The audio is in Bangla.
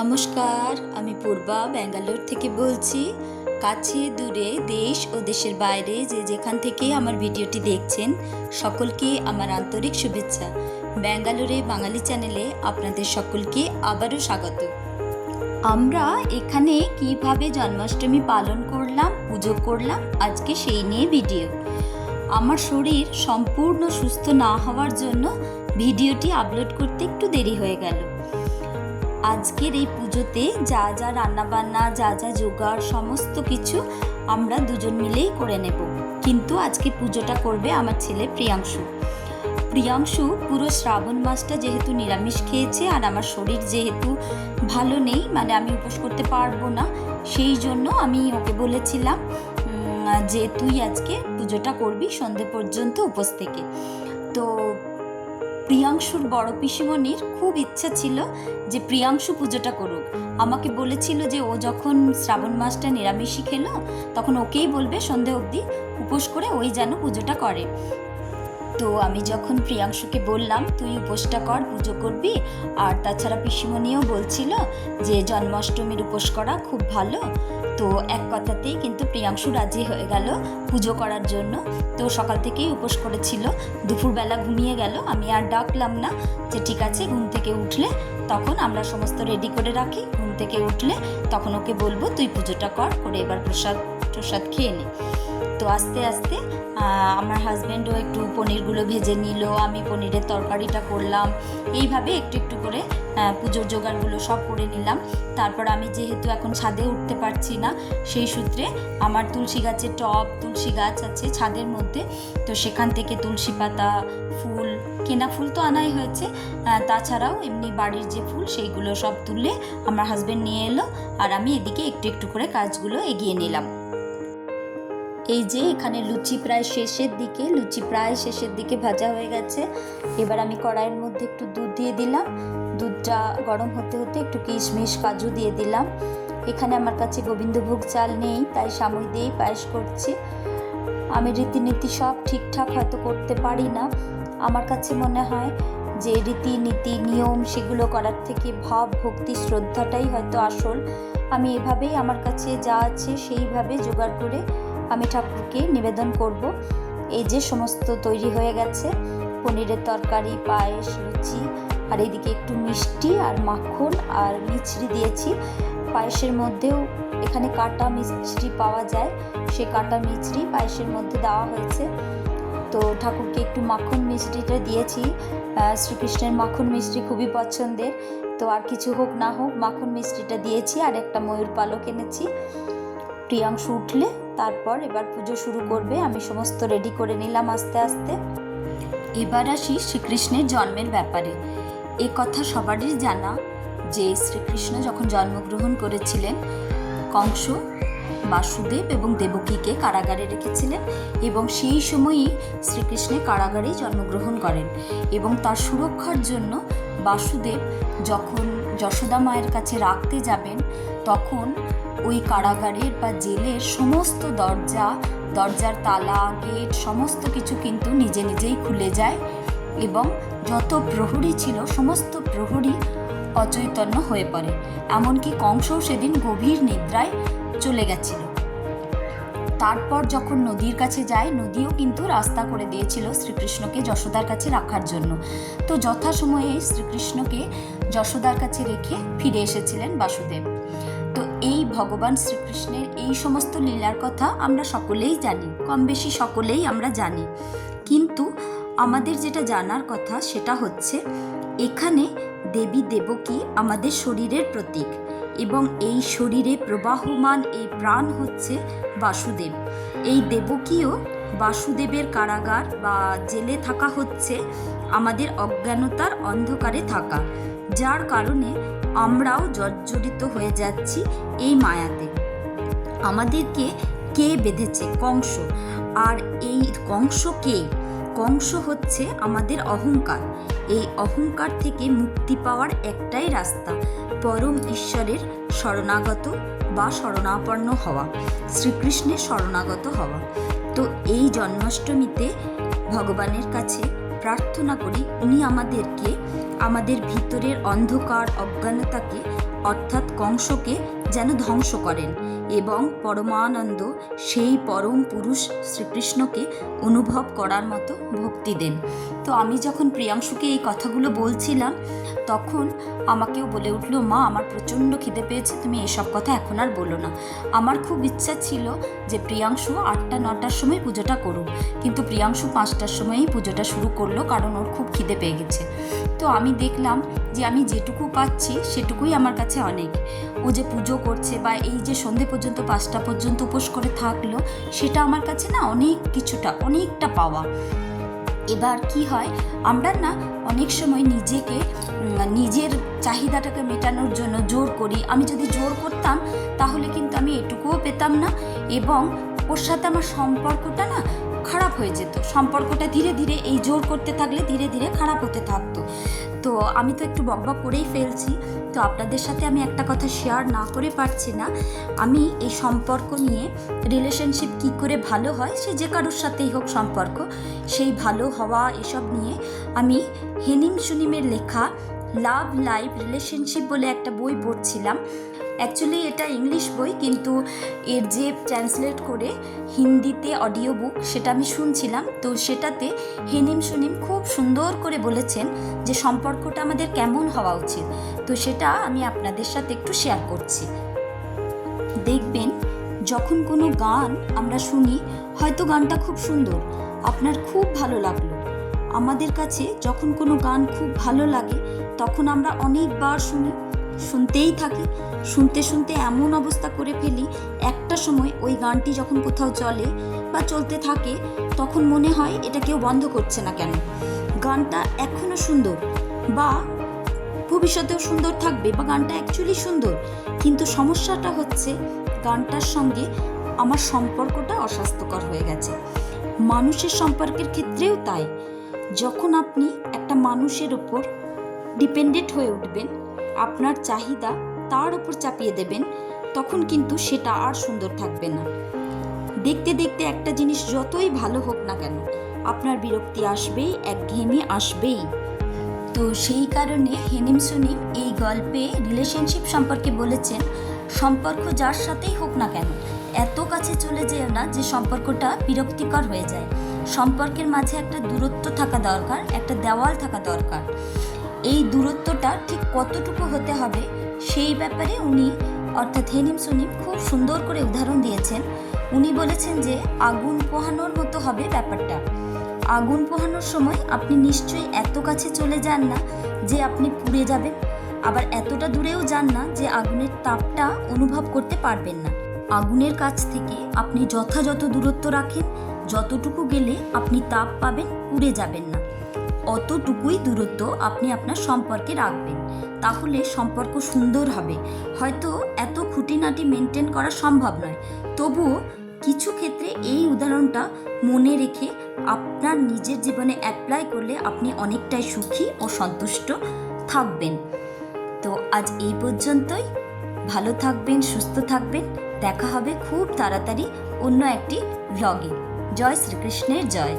নমস্কার, আমি পূর্বা ব্যাঙ্গালোর থেকে বলছি। কাছে, দূরে, দেশ ও দেশের বাইরে যে যেখান থেকে আমার ভিডিওটি দেখছেন, সকলকে আমার আন্তরিক শুভেচ্ছা। ব্যাঙ্গালোরে বাঙালি চ্যানেলে আপনাদের সকলকে আবারও স্বাগত। আমরা এখানে কীভাবে জন্মাষ্টমী পালন করলাম, পুজো করলাম, আজকে সেই নিয়ে ভিডিও। আমার শরীর সম্পূর্ণ সুস্থ না হওয়ার জন্য ভিডিওটি আপলোড করতে একটু দেরি হয়ে গেল। আজকের এই পুজোতে যা যা রান্নাবান্না, যা যা জোগাড়, সমস্ত কিছু আমরা দুজন মিলেই করে নেব। কিন্তু আজকে পুজোটা করবে আমার ছেলে প্রিয়াংশু। প্রিয়াংশু পুরো শ্রাবণ মাসটা যেহেতু নিরামিষ খেয়েছে আর আমার শরীর যেহেতু ভালো নেই মানে আমি উপোস করতে পারব না, সেই জন্য আমি ওকে বলেছিলাম যে তুই আজকে পুজোটা করবি সন্ধে পর্যন্ত উপোস থেকে। তো প্রিয়াংশুর বড় পিসিমণির খুব ইচ্ছা ছিল যে প্রিয়াংশু পুজোটা করুক। আমাকে বলেছিল যে ও যখন শ্রাবণ মাসটা নিরামিষই খেলো, তখন ওকেই বলবে সন্ধে অবধি উপোস করে ওই যেন পুজোটা করে। তো আমি যখন প্রিয়াংশুকে বললাম, তুই উপোসটা কর, পুজো করবি। আর তাছাড়া পিসিমণিও বলছিল যে, জন্মাষ্টমীর উপোস করা খুব ভালো। তো এক কথাতেই কিন্তু প্রিয়াংশু রাজি হয়ে গেল পুজো করার জন্য। তো সকাল থেকেই উপোস করেছিল। দুপুরবেলা ঘুমিয়ে গেল। আমি আর ডাকলাম না যে ঠিক আছে, ঘুম থেকে উঠলে তখন আমরা সমস্ত রেডি করে রাখি। ঘুম থেকে উঠলে তখন ওকে বলব, তুই পুজোটা কর, করে এবার প্রসাদ প্রসাদ খেয়ে নে। তো আস্তে আস্তে আমার হাজব্যান্ডও একটু পনিরগুলো ভেজে নিল, আমি পনিরের তরকারিটা করলাম। এইভাবে একটু একটু করে পুজোর জোগাড়গুলো সব করে নিলাম। তারপর আমি যেহেতু এখন ছাদে উঠতে পারছি না, সেই সূত্রে আমার তুলসী গাছের টব, তুলসী গাছ আছে ছাদের মধ্যে, তো সেখান থেকে তুলসী পাতা, ফুল, কেনা ফুল তো আনাই হয়েছে তাছাড়াও এমনি বাড়ির যে ফুল সেইগুলো সব তুললে আমার হাজব্যান্ড নিয়ে এলো, আর আমি এদিকে একটু একটু করে কাজগুলো এগিয়ে নিলাম। এই যে এখানে লুচি প্রায় শেষের দিকে, লুচি প্রায় শেষের দিকে ভাজা হয়ে গেছে। এবার আমি কড়াইয়ের মধ্যে একটু দুধ দিয়ে দিলাম। দুধটা গরম হতে হতে একটু কিশমিশ, কাজু দিয়ে দিলাম। এখানে আমার কাছে গোবিন্দভোগ চাল নেই, তাই সাময় দিয়েই পায়েস করছি। আমি রীতিনীতি সব ঠিকঠাক হয়তো করতে পারি না। আমার কাছে মনে হয় যে রীতিনীতি, নিয়ম সেগুলো করার থেকে ভাব, ভক্তি, শ্রদ্ধাটাই হয়তো আসল। আমি এভাবেই আমার কাছে যা আছে সেইভাবে জোগাড় করে আমি ঠাকুরকে নিবেদন করব। এই যে সমস্ত তৈরি হয়ে গেছে, পনিরের তরকারি, পায়েস, লুচি, আর এদিকে একটু মিষ্টি আর মাখন আর মিছরি দিয়েছি। পায়েসের মধ্যেও এখানে কাটা মিষ্টি পাওয়া যায়। সে কাটা মিছরি পায়েসের মধ্যে দেওয়া হয়েছে। তো ঠাকুরকে একটু মাখন মিষ্টিটা দিয়েছি। শ্রীকৃষ্ণের মাখন মিষ্টি খুবই পছন্দের। তো আর কিছু হোক না হোক, মাখন মিষ্টিটা দিয়েছি আর একটা ময়ূর পালক এনেছি। প্রিয়াংশু উঠলে তারপর এবার পুজো শুরু করবে। আমি সমস্ত রেডি করে নিলাম আস্তে আস্তে। এবার আসি শ্রীকৃষ্ণের জন্মের ব্যাপারে। এ কথা সবারই জানা যে শ্রীকৃষ্ণ যখন জন্মগ্রহণ করেছিলেন, কংস, বাসুদেব এবং দেবকীকে কারাগারে রেখেছিলেন এবং সেই সময়ই শ্রীকৃষ্ণের কারাগারেই জন্মগ্রহণ করেন এবং তার সুরক্ষার জন্য বাসুদেব যখন যশোদা মায়ের কাছে রাখতে যাবেন, তখন ওই কারাগারের বা জেলের সমস্ত দরজা, দরজার তালা, গেট, সমস্ত কিছু কিন্তু নিজে নিজেই খুলে যায় এবং যত প্রহরী ছিল, সমস্ত প্রহরী অচৈতন্য হয়ে পড়ে। এমনকি কংসও সেদিন গভীর নিদ্রায় চলে গেছিল। তারপর যখন নদীর কাছে যায়, নদীও কিন্তু রাস্তা করে দিয়েছিল শ্রীকৃষ্ণকে যশোদার কাছে রাখার জন্য। তো যথাসময়ে শ্রীকৃষ্ণকে যশোদার কাছে রেখে ফিরে এসেছিলেন বাসুদেব। তো এই ভগবান শ্রীকৃষ্ণের এই সমস্ত লীলার কথা আমরা সকলেই জানি, কম বেশি সকলেই আমরা জানি। কিন্তু আমাদের যেটা জানার কথা সেটা হচ্ছে, এখানে দেবী দেবকী আমাদের শরীরের প্রতীক এবং এই শরীরে প্রবাহমান এই প্রাণ হচ্ছে বাসুদেব। এই দেবকীও বাসুদেবের কারাগার বা জেলে থাকা হচ্ছে আমাদের অজ্ঞানতার অন্ধকারে থাকা। যার কারণে আমরাও জর্জরিত হয়ে যাচ্ছি এই মায়াতে। আমাদেরকে কে বেঁধেছে? কংস। আর এই কংস কে? কংস হচ্ছে আমাদের অহংকার। এই অহংকার থেকে মুক্তি পাওয়ার একটাই রাস্তা, পরম ঈশ্বরের শরণাগত বা শরণাপন্ন হওয়া, শ্রীকৃষ্ণের শরণাগত হওয়া। তো এই জন্মাষ্টমীতে ভগবানের কাছে প্রার্থনা করি, উনি আমাদেরকে, আমাদের ভিতরের অন্ধকার অজ্ঞানতাকে, অর্থাৎ কংসকে যেন ধ্বংস করেন এবং পরমানন্দ সেই পরম পুরুষ শ্রীকৃষ্ণকে অনুভব করার মতো ভক্তি দেন। তো আমি যখন প্রিয়াংশুকে এই কথাগুলো বলছিলাম, তখন আমাকেও বলে উঠল, মা, আমার প্রচণ্ড খিদে পেয়েছে, তুমি এসব কথা এখন আর বলো না। আমার খুব ইচ্ছা ছিল যে প্রিয়াংশু আটটা, নটার সময় পুজোটা করুক, কিন্তু প্রিয়াংশু পাঁচটার সময়ই পুজোটা শুরু করল, কারণ ওর খুব খিদে পেয়ে গেছে। তো আমি দেখলাম যে আমি যেটুকু পাচ্ছি, সেটুকুই আমার কাছে অনেক। ও যে পুজো করছে বা এই যে সন্ধে পর্যন্ত, পাঁচটা পর্যন্ত উপোস করে থাকল, সেটা আমার কাছে না অনেক কিছুটা, অনেকটা পাওয়া। এবার কি হয়? আমরা না অনেক সময় নিজেকে নিজের চাহিদাটাকে মেটানোর জন্য জোর করি। আমি যদি জোর করতাম, তাহলে কিন্তু আমি এটুকুও পেতাম না এবং ওর সাথে আমার সম্পর্কটা না খারাপ হয়ে যেত। সম্পর্কটা ধীরে ধীরে এই জোর করতে থাকলে ধীরে ধীরে খারাপ হতে থাকতো। তো আমি তো একটু বকবক করেই ফেলছি। তো আপনাদের সাথে আমি একটা কথা শেয়ার না করে পারছি না। আমি এই সম্পর্ক নিয়ে রিলেশনশিপ কি করে ভালো হয় সে যে কারোর সাথেই হোক সম্পর্ক, সেই ভালো হওয়া এসব নিয়ে আমি হেনিম সুনিমের লেখা লাভ লাইফ রিলেশনশিপ বলে একটা বই পড়ছিলাম। অ্যাকচুয়ালি এটা ইংলিশ বই, কিন্তু এর যে ট্রান্সলেট করে হিন্দিতে অডিও বুক সেটা আমি শুনছিলাম। তো সেটাতে হেনিম সুনিম খুব সুন্দর করে বলেছেন যে সম্পর্কটা আমাদের কেমন হওয়া উচিত। তো সেটা আমি আপনাদের সাথে একটু শেয়ার করছি। দেখবেন, যখন কোনো গান আমরা শুনি, হয়তো গানটা খুব সুন্দর, আপনার খুব ভালো লাগল। আমাদের কাছে যখন কোনো গান খুব ভালো লাগে, তখন আমরা অনেকবার শুনি। শুনতেই থাকি। শুনতে শুনতে এমন অবস্থা করে ফেলি, একটা সময় ওই গানটি যখন কোথাও চলে বা চলতে থাকে, তখন মনে হয় এটা কেউ বন্ধ করছে না কেন? গানটা এখনও সুন্দর বা ভবিষ্যতেও সুন্দর থাকবে বা গানটা অ্যাকচুয়ালি সুন্দর। কিন্তু সমস্যাটা হচ্ছে গানটার সঙ্গে আমার সম্পর্কটা অস্বাস্থ্যকর হয়ে গেছে। মানুষের সম্পর্কের ক্ষেত্রেও তাই। যখন আপনি একটা মানুষের ওপর ডিপেন্ডেন্ট হয়ে উঠবেন আপনার চাহিদা তার ওপর চাপিয়ে দেবেন, তখন কিন্তু সেটা আর সুন্দর থাকবে না। দেখতে দেখতে একটা জিনিস যতই ভালো হোক না কেন, আপনার বিরক্তি আসবেই, একঘেয়েমি আসবেই। তো সেই কারণে হেনিম সুনিম এই গল্পে রিলেশনশিপ সম্পর্কে বলেছেন, সম্পর্ক যার সাথেই হোক না কেন, এত কাছে চলে যেও না যে সম্পর্কটা বিরক্তিকর হয়ে যায়। সম্পর্কের মাঝে একটা দূরত্ব থাকা দরকার, একটা দেওয়াল থাকা দরকার। এই দূরত্বটা ঠিক কতটুকু হতে হবে সেই ব্যাপারে উনি, অর্থাৎ হেনিম সুনিম, খুব সুন্দর করে উদাহরণ দিয়েছেন। উনি বলেছেন যে আগুন পোহানোর মতো হবে ব্যাপারটা। আগুন পোহানোর সময় আপনি নিশ্চয়ই এত কাছে চলে যান না যে আপনি পুড়ে যাবেন। আবার এতটা দূরেও যান না যে আগুনের তাপটা অনুভব করতে পারবেন না। আগুনের কাছ থেকে আপনি যথাযথ দূরত্ব রাখেন, যতটুকু গেলে আপনি তাপ পাবেন, পুড়ে যাবেন না। অতটুকুই দূরত্ব আপনি আপনার সম্পর্কে রাখবেন। তাহলে সম্পর্ক সুন্দর হবে। হয়তো এত খুঁটিনাটি মেনটেন করা সম্ভব নয়। তবুও কিছু ক্ষেত্রে এই উদাহরণটা মনে রেখে আপনার নিজের জীবনে অ্যাপ্লাই করলে আপনি অনেকটাই সুখী ও সন্তুষ্ট থাকবেন। তো আজ এই পর্যন্তই। ভালো থাকবেন, সুস্থ থাকবেন। দেখা হবে খুব তাড়াতাড়ি অন্য একটি ভ্লগে জয় শ্রীকৃষ্ণের জয়।